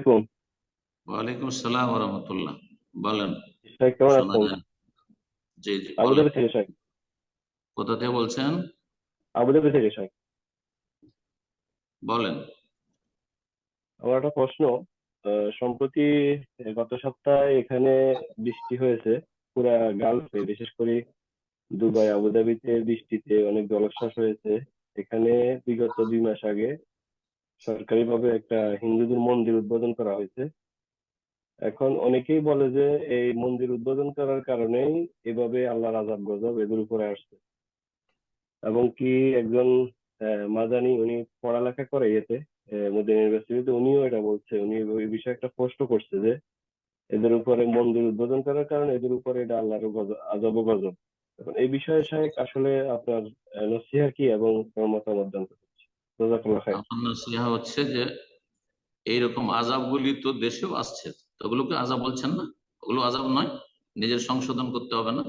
আলাইকুম। ওয়ালাইকুম রহমতুল্লাহ বলেন কেমন আছেন? জি জি আবুধাবি থেকে কোথা থেকে বলছেন? আবুধাবি থেকে বলেন। আমার একটা প্রশ্ন। সম্প্রতি গত সপ্তাহে এখানে বৃষ্টি হয়েছে পুরা গালফে বিশেষ করে দুবাই আবুধাবিতে বৃষ্টিতে অনেক জলোচ্ছ্বাস হয়েছে। এখানে বিগত দুই মাস আগে সরকারিভাবে একটা হিন্দুদের মন্দির উদ্বোধন করা হয়েছে। এখন অনেকেই বলে যে এই মন্দির উদ্বোধন করার কারণেই এভাবে আল্লাহর আযাব গজব এদের উপরে আসছে। এবং কি একজন মাদানি উনি পড়ালেখা করে ইয়েতে মদিনা ইউনিভার্সিটিতে, উনিও এটা বলছে, উনি ওই বিষয়ে একটা পোস্ট করছে যে এদের উপরে মন্দির উদ্বোধন করার কারণে এদের উপরে এটা আল্লাহর আযাব গজব। এখন এই বিষয়ে শাহেখ আসলে আপনার নসিহা কি এবং মতামত জানতে হচ্ছে যে, এইরকম আজাবগুলি তো দেশেও আসছে ওগুলোকে আজাব বলছেন না? ওগুলো আজাব নয়, নিজের সংশোধন করতে হবে না।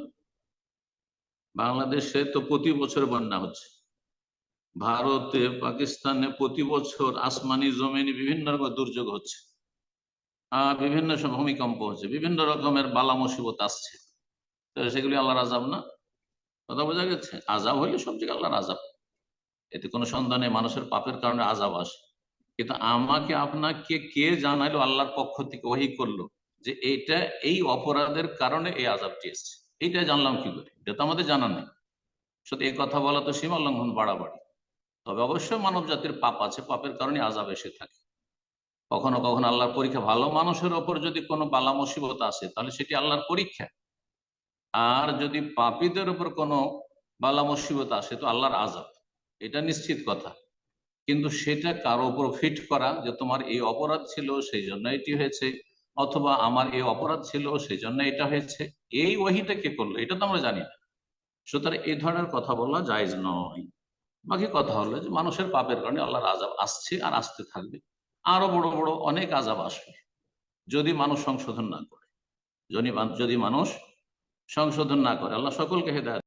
বাংলাদেশে তো প্রতি বছর বন্যা হচ্ছে। ভারতে, পাকিস্তানে প্রতি বছর আসমানি জমিনি বিভিন্ন রকম দুর্যোগ হচ্ছে। আহ বিভিন্ন ভূমিকম্প হচ্ছে, বিভিন্ন রকমের বালা মুসিবত আসছে। সেগুলি আল্লাহর আজাব না। কথা বোঝা গেছে? আজাব হলে সব জায়গায় আল্লাহর আজাব এতে কোনো সন্দেহ নেই, মানুষের পাপের কারণে আজাব আসে। কিন্তু আমাকে আপনাকে কে জানাইলো, আল্লাহর পক্ষ থেকে ওহি করল যে এইটা এই অপরাধের কারণে এই আজাবটি এসছে? এইটা জানলাম কি করে এটা তো আমাদের জানা নেই। শুধু এই কথা বলা তো সীমা লঙ্ঘন বাড়াবাড়ি। তবে অবশ্যই মানব জাতির পাপ আছে, পাপের কারণে আজাব এসে থাকে। কখনো কখনো আল্লাহর পরীক্ষা, ভালো মানুষের ওপর যদি কোনো বালা মুসিবত আসে, তাহলে সেটি আল্লাহর পরীক্ষা। আর যদি পাপীদের উপর কোনো বালা মুসিবত আসে, তো আল্লাহর আজাব এটা নিশ্চিত কথা। কিন্তু সেটা কারও উপর ফিট করা যে তোমার এই অপরাধ ছিল, সেই জন্য এটি হয়েছে, অথবা আমার এই অপরাধ ছিল, সেই জন্য এটা হয়েছে, এই ওহিটা কে করল, এটা তো আমরা জানি না। সুতরাং এই ধরনের কথা বলা জায়জ নয়। বাকি কথা হলো যে মানুষের পাপের কারণে আল্লাহর আজাব আসছে আর আসতে থাকবে। আরও বড় বড় অনেক আজাব আসবে, যদি মানুষ সংশোধন না করে। যদি মানুষ সংশোধন না করে, আল্লাহ সকলকে হেদায়ত